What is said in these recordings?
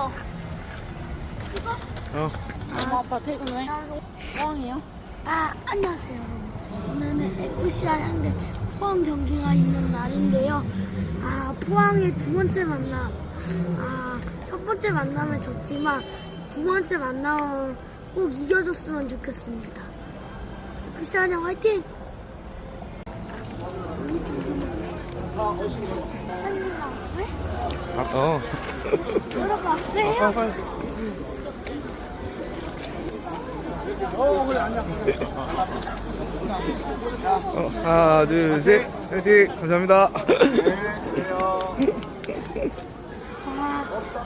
이거. 이거? 어. 엄마 아빠 퇴근해. 포항이요? 아, 안녕하세요, 여러분. 오늘은 FC 한양대 포항 경기가 있는 날인데요. 아, 포항의 두 번째 만남. 아, 첫 번째 만남에 졌지만 두 번째 만남은 꼭 이겨줬으면 좋겠습니다. FC 한양 화이팅! 아, 어. 여러분 왔어요? 빨리. 어, 하나, 둘, 셋. 화이팅! 감사합니다. 자,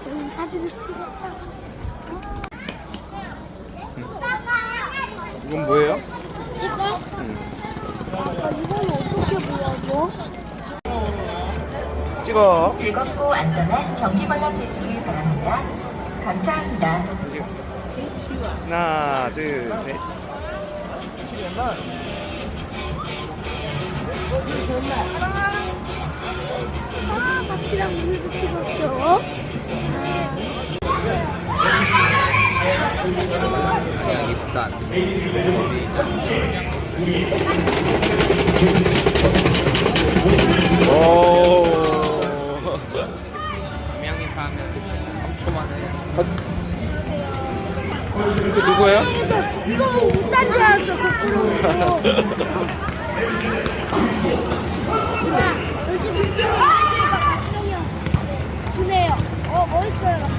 여러분 사진을 찍었다. 이건 뭐예요? 이거? 아, 이건 어떻게 보여줘? 찍어. 즐겁고 안전한 경기 관람 되시길 바랍니다. 감사합니다. 하나, 둘, 셋. 아, 바티랑 우리도 찍었죠? 오. 이거, 못한 줄 알았어, 거꾸로. 야, 박정현. 주네요. 어, 멋있어요.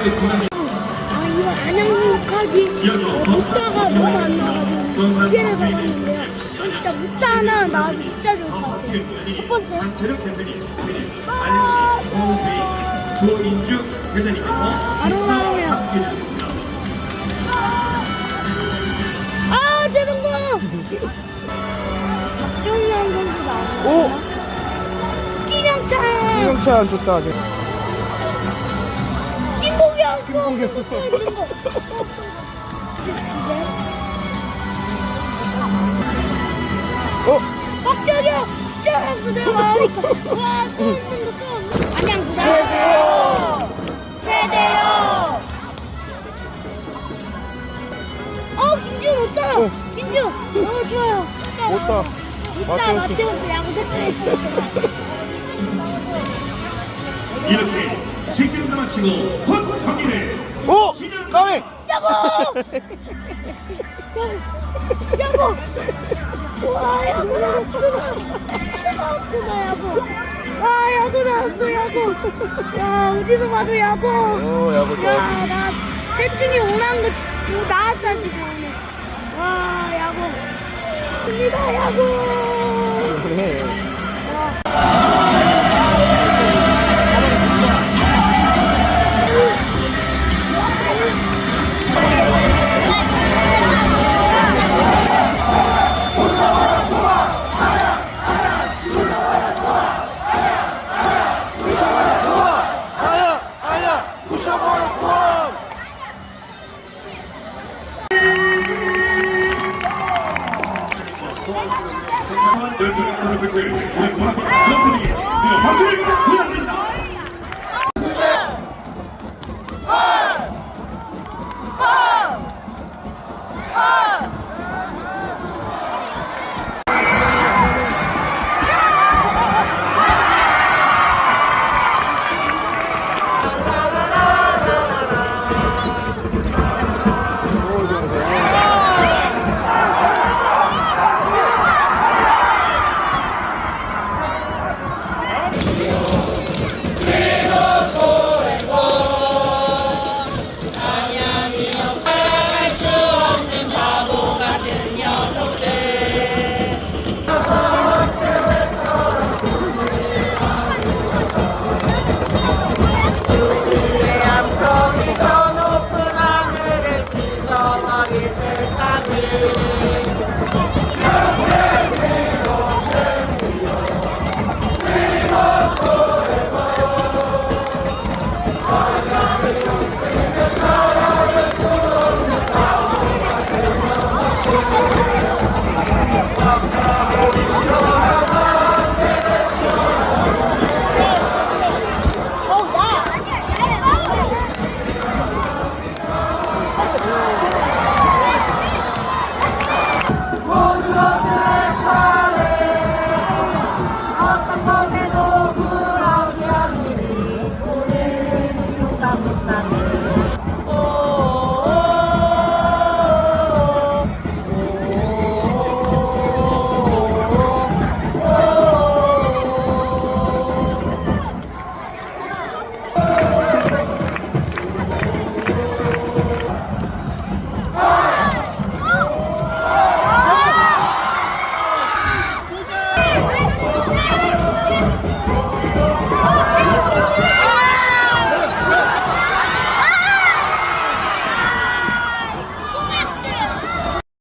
아, 이거 안양육하기 목다가 너무 안 나와가지고 두 개를 잡았는데요. 전 진짜 목다 하나 나와도 진짜 좋을 것 같아요. 첫 번째. 서울회 조인주 회장님께서 바로 해주셨습니다. 아, 제동범! 박정현 선수 나왔어요. 오! 김영찬! 김영찬 좋다. 네. 김보경! 김보경! 있는 거. 이제 어? 박정현! 진짜 잘했어 내가 말하니까. 와, 또 있는 거또 없는 거. 안양 구단. 최대요! 어, 김지훈 없잖아. 어. 김지훈. 어, 좋아요. 없다. 있다, 마테우스. 야구 셋 중에 진짜. 이렇게 식증사 마치고 헛 오! 까미! 야구! 야구! 와, 야구 나왔구나. 진짜 나왔구나, 야구. 와, 야구 나왔어, 야구. 야, 어디서 봐도 야구. 오, 야구 좋아. 야, 나, 셋 중에 원하는 거 진짜 뭐 나왔다, 지금 오늘. 와, 야구. 갑니다, 야구. 그래. 열정의 우리 문학관 수업들이 박수를 부탁드립니다.